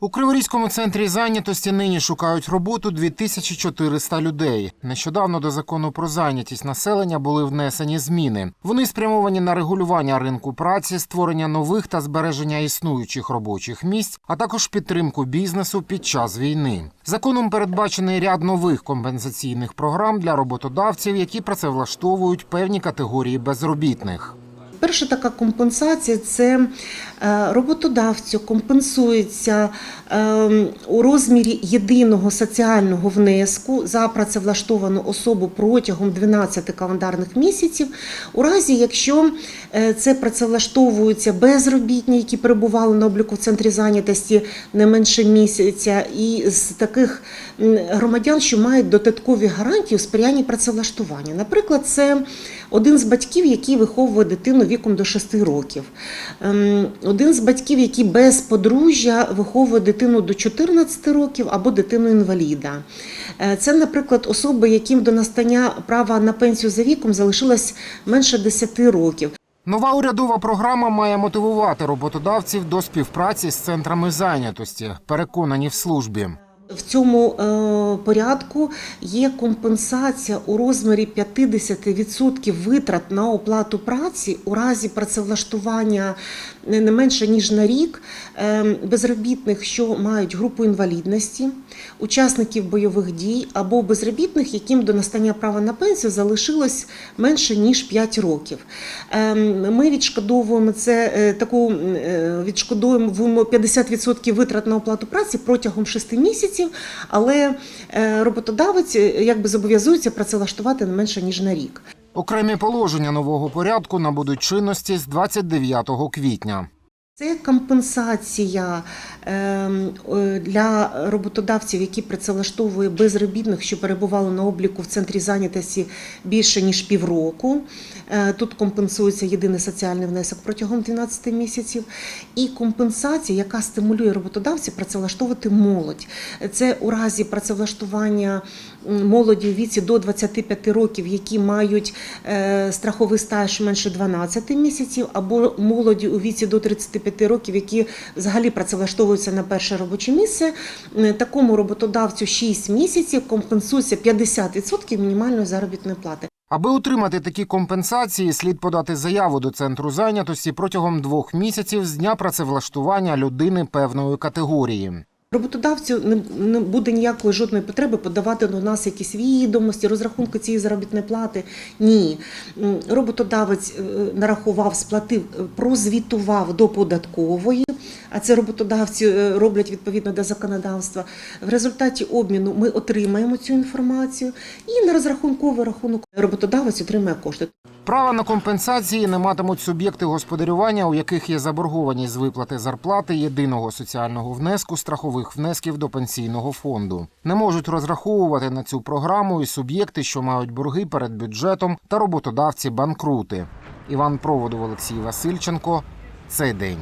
У Криворізькому центрі зайнятості нині шукають роботу 2400 людей. Нещодавно до закону про зайнятість населення були внесені зміни. Вони спрямовані на регулювання ринку праці, створення нових та збереження існуючих робочих місць, а також підтримку бізнесу під час війни. Законом передбачений ряд нових компенсаційних програм для роботодавців, які працевлаштовують певні категорії безробітних. Перша така компенсація це е, роботодавцю компенсується е, у розмірі єдиного соціального внеску за працевлаштовану особу протягом 12 календарних місяців, у разі якщо е, це працевлаштовуються безробітні, які перебували на обліку в центрі зайнятості не менше місяця, і з таких громадян, що мають додаткові гарантії у сприянні працевлаштування. Наприклад, це один з батьків, який виховує дитину віком до 6 років. Ем, Один з батьків, який без подружжя виховує дитину до 14 років або дитину інваліда. Е, Це, наприклад, особи, яким до настання права на пенсію за віком залишилось менше 10 років. Нова урядова програма має мотивувати роботодавців до співпраці з центрами зайнятості, переконані в службі. В цьому е, порядку є компенсація у розмірі 50% витрат на оплату праці у разі працевлаштування не не менше ніж на рік е, безробітних, що мають групу інвалідності, учасників бойових дій або безробітних, яким до настання права на пенсію залишилось менше ніж 5 років. Е, Ми відшкодовуємо це е, таку е, відшкодовуємо 50% витрат на оплату праці протягом 6 місяців, але е, роботодавець е, якби зобов'язується працевлаштувати не менше ніж на рік. Окремі положення нового порядку набудуть чинності з 29 квітня. Це компенсація ем, е, для роботодавців, які працевлаштовує безробітних, що перебували на обліку в центрі зайнятості більше ніж півроку. Е, Тут компенсується єдиний соціальний внесок протягом 12 місяців. І компенсація, яка стимулює роботодавців працевлаштовувати молодь. Це у разі працевлаштування молоді у віці до 25 років, які мають е, страховий стаж менше 12 місяців, або молоді у віці до 35 років, які взагалі працевлаштовуються на перше робоче місце. Такому роботодавцю 6 місяців компенсується 50% мінімальної заробітної плати. Аби отримати такі компенсації, слід подати заяву до центру зайнятості протягом двох місяців з дня працевлаштування людини певної категорії. Роботодавцю не, буде ніякої жодної потреби подавати до нас якісь відомості, розрахунки цієї заробітної плати. Ні. Роботодавець е, нарахував, сплатив, е, прозвітував до податкової, а це роботодавці е, роблять відповідно до законодавства. В результаті обміну ми отримаємо цю інформацію і на розрахунковий рахунок роботодавець отримає кошти. Право на компенсації не матимуть суб'єкти господарювання, у яких є заборгованість з виплати зарплати, єдиного соціального внеску, страхових внесків до пенсійного фонду. Не можуть розраховувати на цю програму і суб'єкти, що мають борги перед бюджетом, та роботодавці банкрути. Іван Проводов, Олексій Васильченко. Цей день.